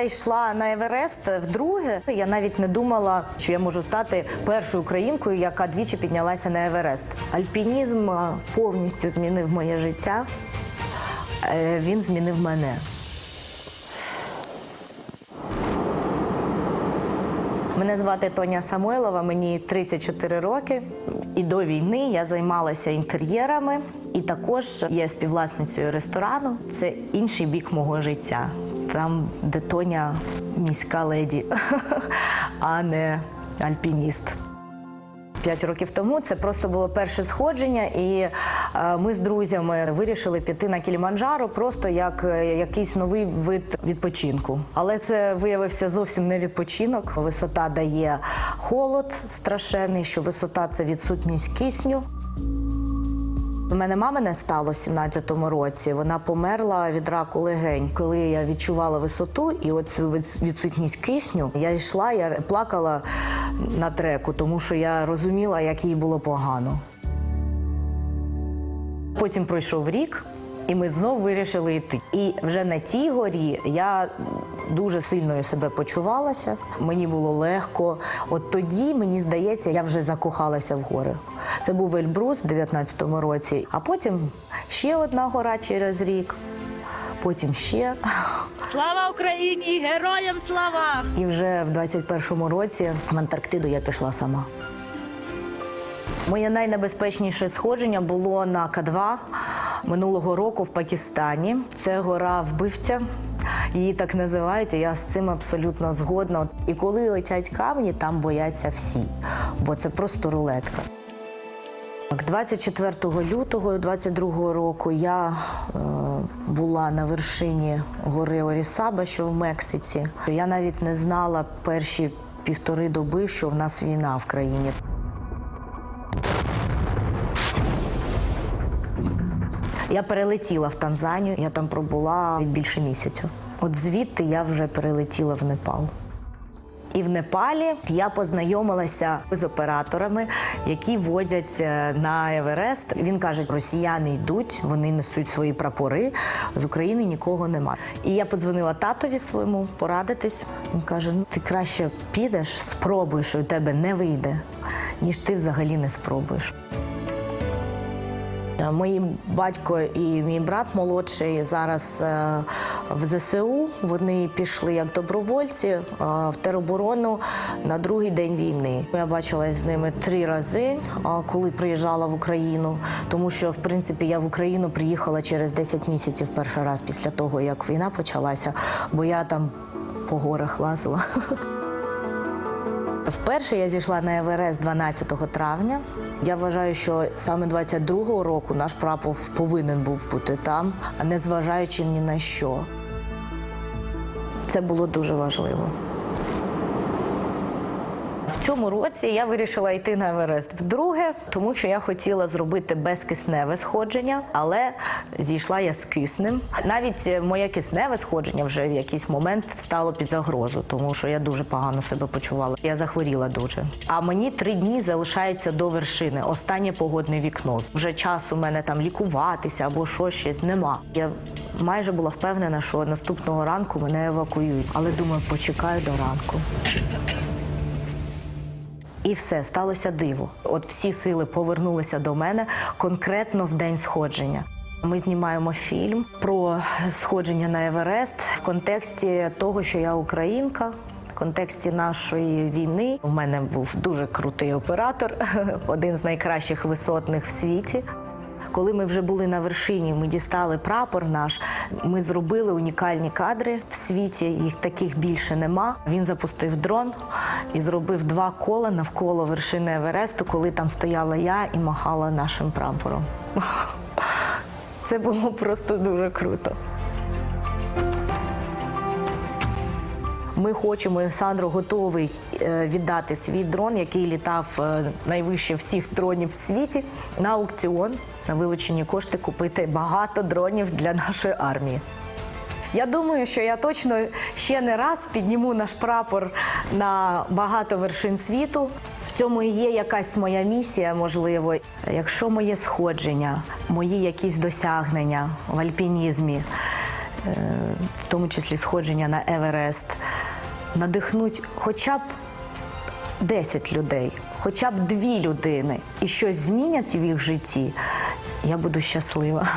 Я йшла на Еверест вдруге, я навіть не думала, що я можу стати першою українкою, яка двічі піднялася на Еверест. Альпінізм повністю змінив моє життя. Е, Він змінив мене. Мене звати Тоня Самойлова, мені 34 роки. І до війни я займалася інтер'єрами, і також є співвласницею ресторану. Це інший бік мого життя. Там, де Тоня міська леді, а не альпініст. П'ять років тому це просто було перше сходження, і е, ми з друзями вирішили піти на Кіліманджаро просто як е, якийсь новий вид відпочинку. Але це виявився зовсім не відпочинок. Висота дає холод страшенний, що висота це відсутність кисню. У мене мами не стало в 17-му році. Вона померла від раку легень. Коли я відчувала висоту і оцю відсутність кисню, я йшла, я плакала на треку, тому що я розуміла, як їй було погано. Потім пройшов рік, і ми знов вирішили йти. І вже на тій горі я дуже сильно себе почувалася. Мені було легко. От тоді, мені здається, я вже закохалася в гори. Це був Ельбрус в 19-му році, а потім ще одна гора через рік, потім ще. Слава Україні! Героям слава! І вже в 21-му році в Антарктиду я пішла сама. Моє найнебезпечніше сходження було на К2 минулого року в Пакистані. Це гора вбивця. Її так називають, і я з цим абсолютно згодна. І коли летять камні, там бояться всі, бо це просто рулетка. Так, 24 лютого 22 року я е, була на вершині гори Орісаба, що в Мексиці. Я навіть не знала перші півтори доби, що в нас війна в країні. Я перелетіла в Танзанію, я там пробула більше місяця. От звідти я вже перелетіла в Непал. І в Непалі я познайомилася з операторами, які водять е, на Еверест. Він каже: росіяни йдуть, вони несуть свої прапори. З України нікого немає. І я подзвонила татові своєму порадитись. Він каже: ну ти краще підеш, спробуєш, що у тебе не вийде, ніж ти взагалі не спробуєш. Мої батько і мій брат молодший зараз е, в ЗСУ. Вони пішли як добровольці е, в тероборону на другий день війни. Я бачилась з ними три рази, коли приїжджала в Україну, тому що в принципі я в Україну приїхала через 10 місяців перший раз після того, як війна почалася, бо я там по горах лазила. Вперше я зійшла на Еверест 12 травня. Я вважаю, що саме 22-го року наш прапор повинен був бути там, а не зважаючи ні на що. Це було дуже важливо. В цьому році я вирішила йти на Еверест вдруге, тому що я хотіла зробити безкисневе сходження, але зійшла я з киснем. Навіть е, моє кисневе сходження вже в якийсь момент стало під загрозу, тому що я дуже погано себе почувала. Я захворіла дуже. А мені три дні залишається до вершини. Останнє погодне вікно. Вже часу у мене там лікуватися або що щось нема. Я майже була впевнена, що наступного ранку мене евакуюють, але думаю, почекаю до ранку. І все сталося диво. От всі сили повернулися до мене конкретно в день сходження. Ми знімаємо фільм про сходження на Еверест в контексті того, що я українка. В контексті нашої війни у мене був дуже крутий оператор, один з найкращих висотних в світі. Коли ми вже були на вершині, ми дістали прапор наш. Ми зробили унікальні кадри в світі. Їх таких більше нема. Він запустив дрон і зробив два кола навколо вершини Евересту, коли там стояла я і махала нашим прапором. Це було просто дуже круто. Ми хочемо, і Сандро готовий е, віддати свій дрон, який літав е, найвище всіх дронів в світі, на аукціон на вилучені кошти купити багато дронів для нашої армії. Я думаю, що я точно ще не раз підніму наш прапор на багато вершин світу. В цьому є якась моя місія, можливо. Якщо моє сходження, мої якісь досягнення в альпінізмі е, в тому числі сходження на Еверест, надихнуть хоча б 10 людей, хоча б дві людини і щось змінять в їх житті, я буду щаслива.